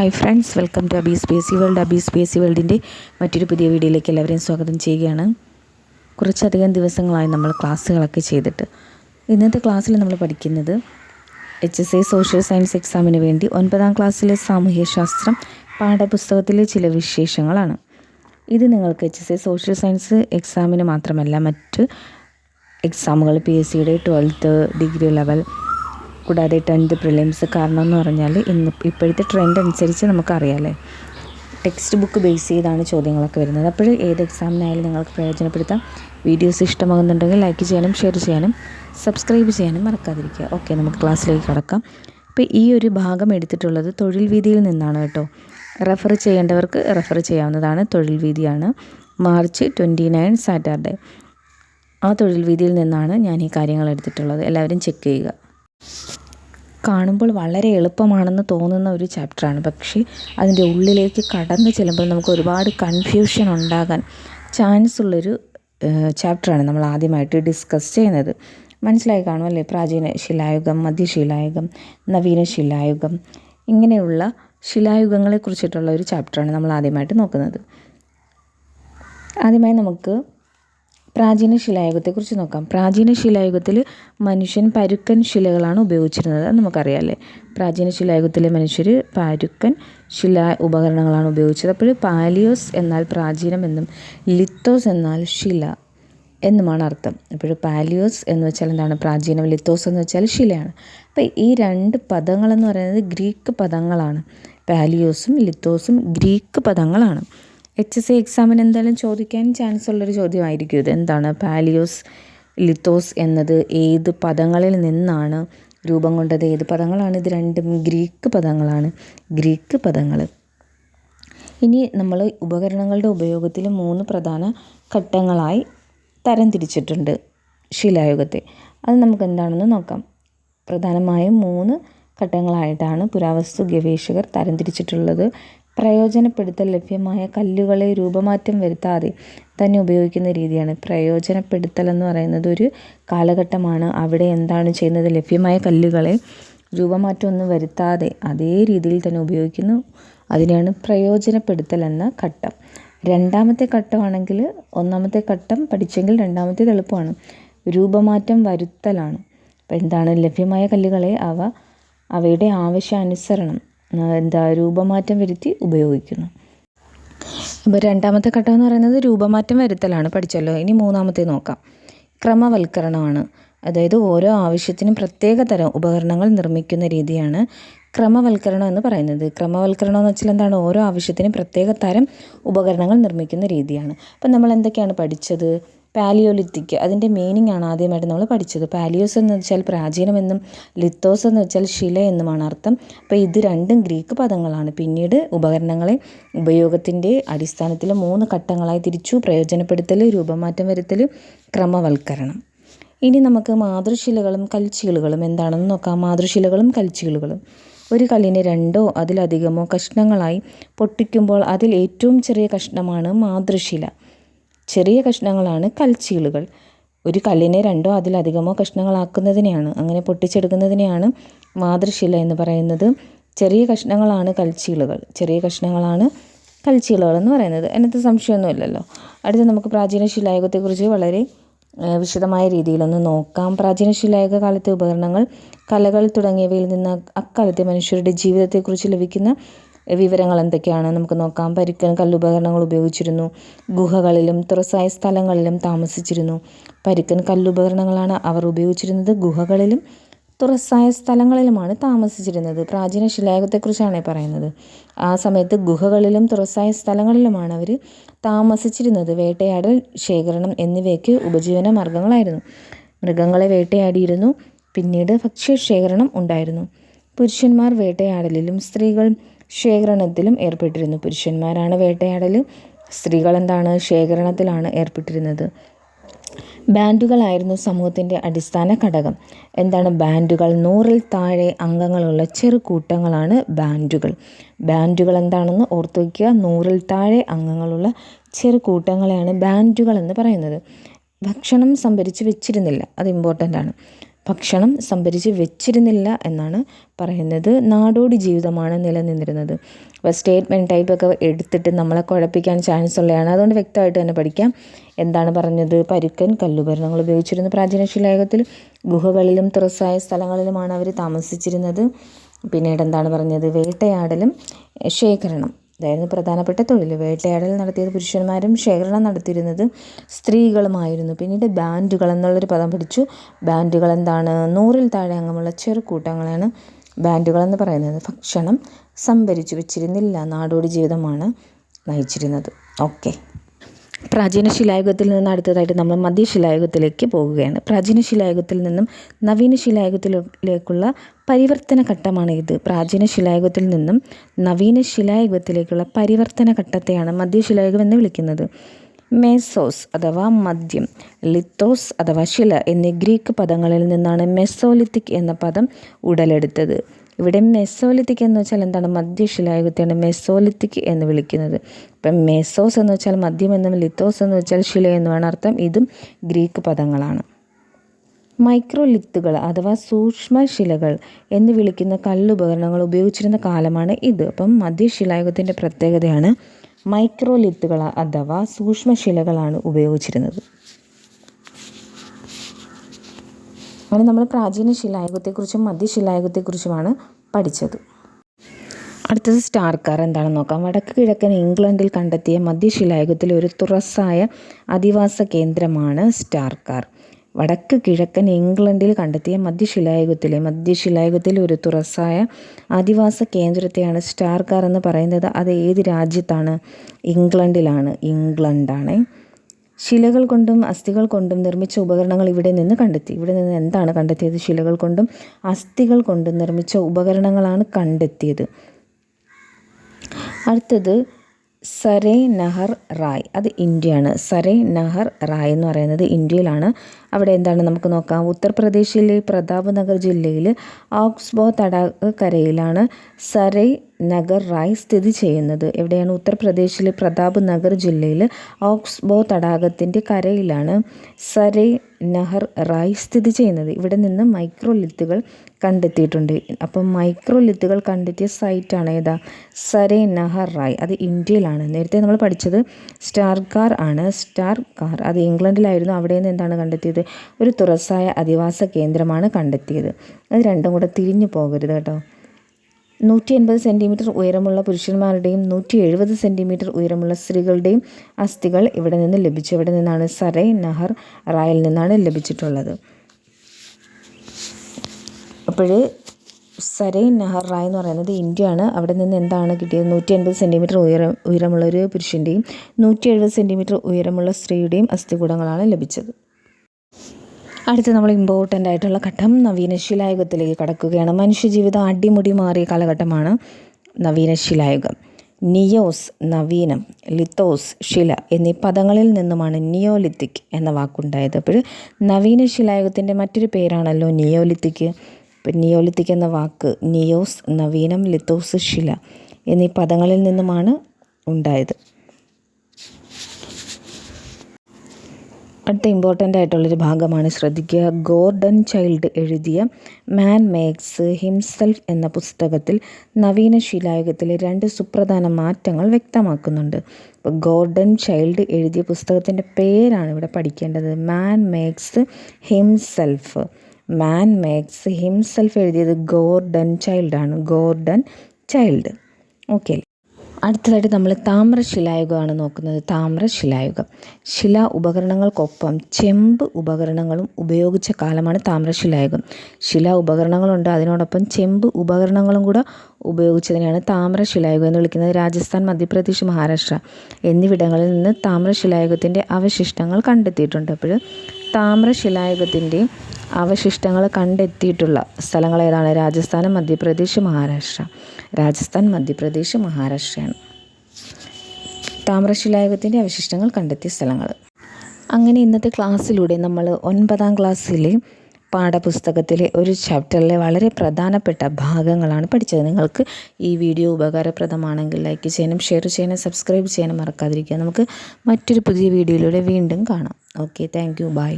Hi friends welcome to Abi Spacey world Abi Spacey വേൾഡിന്റെ മറ്റൊരു പുതിയ വീഡിയോയിലേക്ക് എല്ലാവരെയും സ്വാഗതം ചെയ്യുകയാണ്. കുറച്ചധികം ദിവസങ്ങളായി നമ്മൾ ക്ലാസ്സുകളൊക്കെ ചെയ്തിട്ട്. ഇന്നത്തെ ക്ലാസ്സിൽ നമ്മൾ പഠിക്കുന്നത് H S A social science എക്സാമിന് വേണ്ടി ഒൻപതാം ക്ലാസ്സിലെ സാമൂഹ്യശാസ്ത്രം പാഠപുസ്തകത്തിലെ ചില വിശേഷങ്ങളാണ്. ഇത് നിങ്ങൾക്ക് H S A social science എക്സാമിന് മാത്രമല്ല മറ്റ് എക്സാമുകൾ പി എസ് സിയുടെ ട്വൽത്ത് ഡിഗ്രി ലെവൽ കൂടാതെ ടെൻത്ത് പ്രിലിംസ് കാരണം എന്ന് പറഞ്ഞാൽ ഇന്ന് ഇപ്പോഴത്തെ ട്രെൻഡ് അനുസരിച്ച് നമുക്കറിയാമല്ലേ ടെക്സ്റ്റ് ബുക്ക് ബേസ് ചെയ്താണ് ചോദ്യങ്ങളൊക്കെ വരുന്നത്. അപ്പോൾ ഏത് എക്സാമിനായാലും നിങ്ങൾക്ക് പ്രയോജനപ്പെടുത്താം. വീഡിയോസ് ഇഷ്ടമാകുന്നുണ്ടെങ്കിൽ ലൈക്ക് ചെയ്യാനും ഷെയർ ചെയ്യാനും സബ്സ്ക്രൈബ് ചെയ്യാനും മറക്കാതിരിക്കുക. ഓക്കെ നമുക്ക് ക്ലാസ്സിലേക്ക് കടക്കാം. അപ്പോൾ ഈ ഒരു ഭാഗം എടുത്തിട്ടുള്ളത് തൊഴിൽ വീതിയിൽ നിന്നാണ് കേട്ടോ. റെഫർ ചെയ്യേണ്ടവർക്ക് റെഫർ ചെയ്യാവുന്നതാണ്. തൊഴിൽ വീതിയാണ്. മാർച്ച് ട്വന്റി നയൻ സാറ്റർഡേ ആ തൊഴിൽ വീതിയിൽ നിന്നാണ് ഞാൻ ഈ കാര്യങ്ങൾ എടുത്തിട്ടുള്ളത്. എല്ലാവരും ചെക്ക് ചെയ്യുക. കാണുമ്പോൾ വളരെ എളുപ്പമാണെന്ന് തോന്നുന്ന ഒരു ചാപ്റ്ററാണ്. പക്ഷേ അതിന്റെ ഉള്ളിലേക്ക് കടന്നു ചെല്ലുമ്പോൾ നമുക്ക് ഒരുപാട് കൺഫ്യൂഷൻ ഉണ്ടാകാൻ ചാൻസ് ഉള്ളൊരു ചാപ്റ്ററാണ് നമ്മൾ ആദ്യമായിട്ട് ഡിസ്കസ് ചെയ്യുന്നത്. മനസ്സിലായി കാണുമല്ലേ പ്രാചീന ശിലായുഗം മധ്യശിലായുഗം നവീന ശിലായുഗം ഇങ്ങനെയുള്ള ശിലായുഗങ്ങളെ കുറിച്ചിട്ടുള്ള ഒരു ചാപ്റ്ററാണ് നമ്മൾ ആദ്യമായിട്ട് നോക്കുന്നത്. ആദ്യമായി നമുക്ക് പ്രാചീന ശിലായുഗത്തെക്കുറിച്ച് നോക്കാം. പ്രാചീന ശിലായുഗത്തിൽ മനുഷ്യൻ പരുക്കൻ ശിലകളാണ് ഉപയോഗിച്ചിരുന്നത്. അത് നമുക്കറിയാമല്ലേ പ്രാചീന ശിലായുഗത്തിലെ മനുഷ്യർ പരുക്കൻ ശിലാ ഉപകരണങ്ങളാണ് ഉപയോഗിച്ചത്. അപ്പോൾ പാലിയോസ് എന്നാൽ പ്രാചീനം എന്നും ലിത്തോസ് എന്നാൽ ശില എന്നുമാണ് അർത്ഥം. അപ്പോൾ പാലിയോസ് എന്ന് വെച്ചാൽ എന്താണ്? പ്രാചീനം ലിത്തോസ് എന്ന് വെച്ചാൽ ശിലയാണ്. അപ്പോൾ ഈ രണ്ട് പദങ്ങളെന്ന് പറയുന്നത് ഗ്രീക്ക് പദങ്ങളാണ്. പാലിയോസും ലിത്തോസും ഗ്രീക്ക് പദങ്ങളാണ്. എച്ച് എസ് സി എക്സാമിന് എന്തായാലും ചോദിക്കാൻ ചാൻസ് ഉള്ളൊരു ചോദ്യമായിരിക്കും. ഇത് എന്താണ്? പാലിയോസ് ലിത്തോസ് എന്നത് ഏത് പദങ്ങളിൽ നിന്നാണ് രൂപം കൊണ്ടത്? ഏത് പദങ്ങളാണ്? ഇത് രണ്ടും ഗ്രീക്ക് പദങ്ങളാണ്. ഗ്രീക്ക് പദങ്ങൾ ഇനി നമ്മൾ ഉപകരണങ്ങളുടെ ഉപയോഗത്തിൽ മൂന്ന് പ്രധാന ഘട്ടങ്ങളായി തരംതിരിച്ചിട്ടുണ്ട് ശിലായുഗത്തെ. അത് നമുക്ക് എന്താണെന്ന് നോക്കാം. പ്രധാനമായും മൂന്ന് ഘട്ടങ്ങളായിട്ടാണ് പുരാവസ്തു ഗവേഷകർ തരംതിരിച്ചിട്ടുള്ളത് പ്രയോജനപ്പെടുത്തൽ ലഭ്യമായ കല്ലുകളെ രൂപമാറ്റം വരുത്താതെ തന്നെ ഉപയോഗിക്കുന്ന രീതിയാണ്. പ്രയോജനപ്പെടുത്തൽ എന്ന് പറയുന്നത് ഒരു കാലഘട്ടമാണ്. അവിടെ എന്താണ് ചെയ്യുന്നത്? ലഭ്യമായ കല്ലുകളെ രൂപമാറ്റമൊന്നും വരുത്താതെ അതേ രീതിയിൽ തന്നെ ഉപയോഗിക്കുന്നു. അതിനെയാണ് പ്രയോജനപ്പെടുത്തൽ എന്ന ഘട്ടം. രണ്ടാമത്തെ ഘട്ടമാണെങ്കിൽ ഒന്നാമത്തെ ഘട്ടം പഠിച്ചെങ്കിൽ രണ്ടാമത്തേത് എളുപ്പമാണ്. രൂപമാറ്റം വരുത്തലാണ്. അപ്പോൾ എന്താണ്? ലഭ്യമായ കല്ലുകളെ അവ അവയുടെ ആവശ്യാനുസരണം എന്താ രൂപമാറ്റം വരുത്തി ഉപയോഗിക്കുന്നു. അപ്പോൾ രണ്ടാമത്തെ ഘട്ടം എന്ന് പറയുന്നത് രൂപമാറ്റം വരുത്തലാണ് പഠിച്ചല്ലോ. ഇനി മൂന്നാമത്തെ നോക്കാം. ക്രമവൽക്കരണമാണ്. അതായത് ഓരോ ആവശ്യത്തിനും പ്രത്യേക തരം ഉപകരണങ്ങൾ നിർമ്മിക്കുന്ന രീതിയാണ് ക്രമവൽക്കരണം എന്ന് പറയുന്നത്. ക്രമവൽക്കരണം എന്ന് വെച്ചാൽ എന്താണ്? ഓരോ ആവശ്യത്തിനും പ്രത്യേക തരം ഉപകരണങ്ങൾ നിർമ്മിക്കുന്ന രീതിയാണ്. അപ്പം നമ്മൾ എന്തൊക്കെയാണ് പഠിച്ചത്? പാലിയോലിത്തിക്. അതിന്റെ മീനിങ് ആണ് ആദ്യമായിട്ട് നമ്മൾ പഠിച്ചത്. പാലിയോസ് എന്ന് വെച്ചാൽ പ്രാചീനമെന്നും ലിത്തോസ് എന്ന് വെച്ചാൽ ശില എന്നുമാണ് അർത്ഥം. അപ്പോൾ ഇത് രണ്ടും ഗ്രീക്ക് പദങ്ങളാണ്. പിന്നീട് ഉപകരണങ്ങളെ ഉപയോഗത്തിന്റെ അടിസ്ഥാനത്തിൽ മൂന്ന് ഘട്ടങ്ങളായി തിരിച്ചു. പ്രയോജനപ്പെടുത്തൽ രൂപമാറ്റം വരുത്തൽ ക്രമവൽക്കരണം. ഇനി നമുക്ക് മാതൃശിലകളും കൽച്ചിലുകളും എന്താണെന്ന് നോക്കാം. മാതൃശിലകളും കൽച്ചിലുകളും ഒരു കല്ലിനെ രണ്ടോ അതിലധികമോ കഷ്ണങ്ങളായി പൊട്ടിക്കുമ്പോൾ അതിൽ ഏറ്റവും ചെറിയ കഷ്ണമാണ് മാതൃശില. ചെറിയ കഷ്ണങ്ങളാണ് കൽച്ചീളുകൾ. ഒരു കല്ലിനെ രണ്ടോ അതിലധികമോ കഷ്ണങ്ങളാക്കുന്നതിനെയാണ് അങ്ങനെ പൊട്ടിച്ചെടുക്കുന്നതിനെയാണ് മാതൃശില എന്ന് പറയുന്നത്. ചെറിയ കഷ്ണങ്ങളാണ് കൽച്ചീളുകൾ. ചെറിയ കഷ്ണങ്ങളാണ് കൽച്ചീളുകൾ എന്ന് പറയുന്നത്. അതിനകത്ത് സംശയമൊന്നുമില്ലല്ലോ. അടുത്ത നമുക്ക് പ്രാചീന ശിലായുഗത്തെക്കുറിച്ച് വളരെ വിശദമായ രീതിയിലൊന്ന് നോക്കാം. പ്രാചീന ശിലായുഗ കാലത്തെ ഉപകരണങ്ങൾ കലകൾ തുടങ്ങിയവയിൽ നിന്ന് അക്കാലത്തെ മനുഷ്യരുടെ ജീവിതത്തെക്കുറിച്ച് ലഭിക്കുന്ന വിവരങ്ങൾ എന്തൊക്കെയാണ്? നമുക്ക് നോക്കാം. പരിക്കൻ കല്ലുപകരണങ്ങൾ ഉപയോഗിച്ചിരുന്നു. ഗുഹകളിലും തുറസായ സ്ഥലങ്ങളിലും താമസിച്ചിരുന്നു. പരിക്കൻ കല്ലുപകരണങ്ങളാണ് അവർ ഉപയോഗിച്ചിരുന്നത്. ഗുഹകളിലും തുറസായ സ്ഥലങ്ങളിലുമാണ് താമസിച്ചിരുന്നത്. പ്രാചീന ശിലായുഗത്തെക്കുറിച്ചാണ് പറയുന്നത്. ആ സമയത്ത് ഗുഹകളിലും തുറസ്സായ സ്ഥലങ്ങളിലുമാണ് അവർ താമസിച്ചിരുന്നത്. വേട്ടയാടൽ ശേഖരണം എന്നിവയ്ക്ക് ഉപജീവന മാർഗങ്ങളായിരുന്നു. മൃഗങ്ങളെ വേട്ടയാടിയിരുന്നു. പിന്നീട് ഭക്ഷ്യ ശേഖരണം ഉണ്ടായിരുന്നു. പുരുഷന്മാർ വേട്ടയാടലിലും സ്ത്രീകൾ ശേഖരണത്തിലും ഏർപ്പെട്ടിരുന്നു. പുരുഷന്മാരാണ് വേട്ടയാടൽ സ്ത്രീകൾ എന്താണ് ശേഖരണത്തിലാണ് ഏർപ്പെട്ടിരുന്നത്. ബാൻഡുകളായിരുന്നു സമൂഹത്തിന്റെ അടിസ്ഥാന ഘടകം. എന്താണ് ബാൻഡുകൾ? നൂറിൽ താഴെ അംഗങ്ങളുള്ള ചെറു കൂട്ടങ്ങളാണ് ബാൻഡുകൾ. ബാൻഡുകൾ എന്താണെന്ന് ഓർത്തു വയ്ക്കുക. നൂറിൽ താഴെ അംഗങ്ങളുള്ള ചെറു കൂട്ടങ്ങളെയാണ് ബാൻഡുകൾ എന്ന് പറയുന്നത്. ഭക്ഷണം സംഭരിച്ച് വെച്ചിരുന്നില്ല. അത് ഇമ്പോർട്ടന്റ് ആണ്. ഭക്ഷണം സംഭരിച്ച് വെച്ചിരുന്നില്ല എന്നാണ് പറയുന്നത്. നാടോടി ജീവിതമാണ് നിലനിന്നിരുന്നത്. അപ്പോൾ സ്റ്റേറ്റ്മെന്റ് ടൈപ്പൊക്കെ എടുത്തിട്ട് നമ്മളെ കുഴപ്പിക്കാൻ ചാൻസ് ഉള്ളതാണ് അതുകൊണ്ട് വ്യക്തമായിട്ട് തന്നെ പഠിക്കാം. എന്താണ് പറഞ്ഞത്? പരുക്കൻ കല്ലുപകരണങ്ങൾ ഉപയോഗിച്ചിരുന്നു പ്രാചീന ശിലായുഗത്തിൽ. ഗുഹകളിലും തുറസായ സ്ഥലങ്ങളിലുമാണ് അവർ താമസിച്ചിരുന്നത്. പിന്നീട് എന്താണ് പറഞ്ഞത്? വേട്ടയാടലും ശേഖരണം. ഇതായിരുന്നു പ്രധാനപ്പെട്ട തൊഴിൽ വേട്ടയാടൽ നടത്തിയത് പുരുഷന്മാരും ശേഖരണം നടത്തിയിരുന്നത് സ്ത്രീകളുമായിരുന്നു. പിന്നീട് ബാൻഡുകൾ എന്നുള്ളൊരു പദം പഠിച്ചു ബാൻഡുകൾ എന്താണ്? നൂറിൽ താഴെ അംഗമുള്ള ചെറുകൂട്ടങ്ങളാണ് ബാൻഡുകൾ എന്ന് പറയുന്നത്. ഭക്ഷണം സംഭരിച്ചു വെച്ചിരുന്നില്ല. നാടോടി ജീവിതമാണ് നയിച്ചിരുന്നത്. ഓക്കെ. പ്രാചീന ശിലായുഗത്തിൽ നിന്ന് അടുത്തതായിട്ട് നമ്മൾ മധ്യശിലായുഗത്തിലേക്ക് പോകുകയാണ്. പ്രാചീന ശിലായുഗത്തിൽ നിന്നും നവീന ശിലായുഗത്തിലേക്കുള്ള പരിവർത്തന ഘട്ടമാണ് ഇത്. പ്രാചീന ശിലായുഗത്തിൽ നിന്നും നവീന ശിലായുഗത്തിലേക്കുള്ള പരിവർത്തന ഘട്ടത്തെയാണ് മധ്യശിലായുഗം എന്ന് വിളിക്കുന്നത്. മെസോസ് അഥവാ മദ്യം ലിത്തോസ് അഥവാ ശില എന്നീ ഗ്രീക്ക് പദങ്ങളിൽ നിന്നാണ് മെസോലിത്തിക് എന്ന പദം ഉടലെടുത്തത്. ഇവിടെ മെസോലിത്തിക് എന്ന് വെച്ചാൽ എന്താണ്? മധ്യശിലായുഗത്തെയാണ് മെസോലിത്തിക് എന്ന് വിളിക്കുന്നത്. ഇപ്പം മെസോസ് എന്ന് വെച്ചാൽ മദ്യം എന്നും ലിത്തോസ് എന്ന് വെച്ചാൽ ശില എന്നുമാണ് അർത്ഥം. ഇതും ഗ്രീക്ക് പദങ്ങളാണ്. മൈക്രോലിത്തുകൾ അഥവാ സൂക്ഷ്മശിലകൾ എന്ന് വിളിക്കുന്ന കല്ലുപകരണങ്ങൾ ഉപയോഗിച്ചിരുന്ന കാലമാണ് ഇത്. അപ്പം മധ്യശിലായുഗത്തിന്റെ പ്രത്യേകതയാണ് മൈക്രോലിത്തുകൾ അഥവാ സൂക്ഷ്മശിലകളാണ് ഉപയോഗിച്ചിരുന്നത്. അങ്ങനെ നമ്മൾ പ്രാചീന ശിലായുഗത്തെക്കുറിച്ചും മധ്യശിലായുഗത്തെക്കുറിച്ചുമാണ് പഠിച്ചത്. അടുത്തത് സ്റ്റാർക്കാർ എന്താണെന്ന് നോക്കാം. വടക്ക് കിഴക്കൻ ഇംഗ്ലണ്ടിൽ കണ്ടെത്തിയ മധ്യശിലായുഗത്തിലെ ഒരു തുറസ്സായ അധിവാസ കേന്ദ്രമാണ് സ്റ്റാർക്കാർ. വടക്ക് കിഴക്കൻ ഇംഗ്ലണ്ടിൽ കണ്ടെത്തിയ മധ്യശിലായുഗത്തിലെ മധ്യശിലായുഗത്തിലെ ഒരു തുറസ്സായ ആദിവാസ കേന്ദ്രത്തെയാണ് സ്റ്റാർക്കാർ എന്ന് പറയുന്നത്. അത് ഏത് രാജ്യത്താണ്? ഇംഗ്ലണ്ടിലാണ്. ഇംഗ്ലണ്ടാണ്. ശിലകൾ കൊണ്ടും അസ്ഥികൾ കൊണ്ടും നിർമ്മിച്ച ഉപകരണങ്ങൾ ഇവിടെ നിന്ന് കണ്ടെത്തി. ഇവിടെ നിന്ന് എന്താണ് കണ്ടെത്തിയത്? ശിലകൾ കൊണ്ടും അസ്ഥികൾ കൊണ്ടും നിർമ്മിച്ച ഉപകരണങ്ങളാണ് കണ്ടെത്തിയത്. അടുത്തത് സരേ നഹർ റായ്. അത് ഇന്ത്യയാണ്. സരേ നഹർ റായ് എന്ന് പറയുന്നത് ഇന്ത്യയിലാണ്. അവിടെ എന്താണ് നമുക്ക് നോക്കാം. ഉത്തർപ്രദേശിലെ പ്രതാപ് നഗർ ജില്ലയിൽ ഓക്സ്ബോ തടാകക്കരയിലാണ് സരൈ നഗർ റായ് സ്ഥിതി ചെയ്യുന്നത്. എവിടെയാണ് ഉത്തർപ്രദേശിലെ പ്രതാപ് നഗർ ജില്ലയിൽ ഓക്സ്ബോ തടാകത്തിന്റെ കരയിലാണ് സരൈ നഹർ റായ് സ്ഥിതി ചെയ്യുന്നത്? ഇവിടെ നിന്ന് മൈക്രോ ലിത്തുകൾ കണ്ടെത്തിയിട്ടുണ്ട്. അപ്പം മൈക്രോലിത്തുകൾ കണ്ടെത്തിയ സൈറ്റാണ് ഏതാ? സരൈ നഹർ റായ്. അത് ഇന്ത്യയിലാണ്. നേരത്തെ നമ്മൾ പഠിച്ചത് സ്റ്റാർ കാർ ആണ്. സ്റ്റാർ കാർ അത് ഇംഗ്ലണ്ടിലായിരുന്നു. അവിടെ നിന്ന് എന്താണ് കണ്ടെത്തിയത്? ഒരു തുറസായ അധിവാസ കേന്ദ്രമാണ് കണ്ടെത്തിയത്. അത് രണ്ടും കൂടെ തിരിഞ്ഞു പോകരുത് കേട്ടോ. നൂറ്റി എൺപത് സെന്റിമീറ്റർ ഉയരമുള്ള പുരുഷന്മാരുടെയും നൂറ്റി എഴുപത് സെന്റിമീറ്റർ ഉയരമുള്ള സ്ത്രീകളുടെയും അസ്ഥികൾ ഇവിടെ നിന്ന് ലഭിച്ചു. ഇവിടെ നിന്നാണ് സരൈ നഹർ റായിൽ നിന്നാണ് ലഭിച്ചിട്ടുള്ളത്. അപ്പോൾ സരൈ നഹർ റായ് എന്ന് പറയുന്നത് ഇന്ത്യയാണ്. അവിടെ നിന്ന് എന്താണ് കിട്ടിയത്? നൂറ്റി അൻപത് സെന്റിമീറ്റർ ഉയരം ഉയരമുള്ള ഒരു പുരുഷന്റെയും നൂറ്റി എഴുപത് സെന്റിമീറ്റർ ഉയരമുള്ള സ്ത്രീയുടെയും അസ്ഥികൂടങ്ങളാണ് ലഭിച്ചത്. അടുത്ത് നമ്മൾ ഇമ്പോർട്ടന്റ് ആയിട്ടുള്ള ഘട്ടം നവീനശിലായുഗത്തിലേക്ക് കടക്കുകയാണ്. മനുഷ്യജീവിതം അടിമുടി മാറിയ കാലഘട്ടമാണ് നവീനശിലായുഗം നിയോസ് നവീനം ലിത്തോസ് ശില എന്നീ പദങ്ങളിൽ നിന്നുമാണ് നിയോലിത്തിക് എന്ന വാക്കുണ്ടായത്. അപ്പോൾ നവീന ശിലായുഗത്തിന്റെ മറ്റൊരു പേരാണല്ലോ നിയോലിത്തിക്. ഇപ്പം നിയോലിത്തിക് എന്ന വാക്ക് നിയോസ് നവീനം ലിത്തോസ് ശില എന്നീ പദങ്ങളിൽ നിന്നുമാണ് ഉണ്ടായത്. അടുത്ത ഇമ്പോർട്ടന്റ് ആയിട്ടുള്ളൊരു ഭാഗമാണ് ശ്രദ്ധിക്കുക. ഗോർഡൻ ചൈൽഡ് എഴുതിയ മാൻ മേക്സ് ഹിംസെൽഫ് എന്ന പുസ്തകത്തിൽ നവീന ശിലായുഗത്തിലെ രണ്ട് സുപ്രധാന മാറ്റങ്ങൾ വ്യക്തമാക്കുന്നുണ്ട്. ഇപ്പോൾ ഗോർഡൻ ചൈൽഡ് എഴുതിയ പുസ്തകത്തിന്റെ പേരാണ് ഇവിടെ പഠിക്കേണ്ടത്. Man makes himself man makes himself എഴുതിയത് ഗോർഡൻ ചൈൽഡാണ്. Gordon Childe. ഓക്കെ അടുത്തതായിട്ട് നമ്മൾ താമ്രശിലായുഗമാണ് നോക്കുന്നത്. താമ്രശിലായുഗം. ശില ഉപകരണങ്ങൾക്കൊപ്പം ചെമ്പ് ഉപകരണങ്ങളും ഉപയോഗിച്ച കാലമാണ് താമ്രശിലായുഗം. ശിലാ ഉപകരണങ്ങളുണ്ട്. അതിനോടൊപ്പം ചെമ്പ് ഉപകരണങ്ങളും കൂടെ ഉപയോഗിച്ചതിനെയാണ് താമ്രശിലായുഗം എന്ന് വിളിക്കുന്നത്. രാജസ്ഥാൻ മധ്യപ്രദേശ് മഹാരാഷ്ട്ര എന്നിവിടങ്ങളിൽ നിന്ന് താമ്രശിലായുഗത്തിന്റെ അവശിഷ്ടങ്ങൾ കണ്ടെത്തിയിട്ടുണ്ട്. അപ്പോൾ താമ്രശിലായുഗത്തിന്റെ അവശിഷ്ടങ്ങൾ കണ്ടെത്തിയിട്ടുള്ള സ്ഥലങ്ങൾ ഏതാണ്? രാജസ്ഥാൻ മധ്യപ്രദേശ് മഹാരാഷ്ട്ര. രാജസ്ഥാൻ മധ്യപ്രദേശ് മഹാരാഷ്ട്രയാണ്. താമ്രശിലായുഗത്തിന്റെ അവശിഷ്ടങ്ങൾ കണ്ടെത്തിയ സ്ഥലങ്ങൾ. അങ്ങനെ ഇന്നത്തെ ക്ലാസ്സിലൂടെ നമ്മൾ ഒൻപതാം ക്ലാസ്സിലെ പാഠപുസ്തകത്തിലെ ഒരു ചാപ്റ്ററിലെ വളരെ പ്രധാനപ്പെട്ട ഭാഗങ്ങളാണ് പഠിച്ചത്. നിങ്ങൾക്ക് ഈ വീഡിയോ ഉപകാരപ്രദമാണെങ്കിൽ ലൈക്ക് ചെയ്യാനും ഷെയർ ചെയ്യാനും സബ്സ്ക്രൈബ് ചെയ്യാനും മറക്കാതിരിക്കുക നമുക്ക് മറ്റൊരു പുതിയ വീഡിയോയിലൂടെ വീണ്ടും കാണാം. Okay thank you by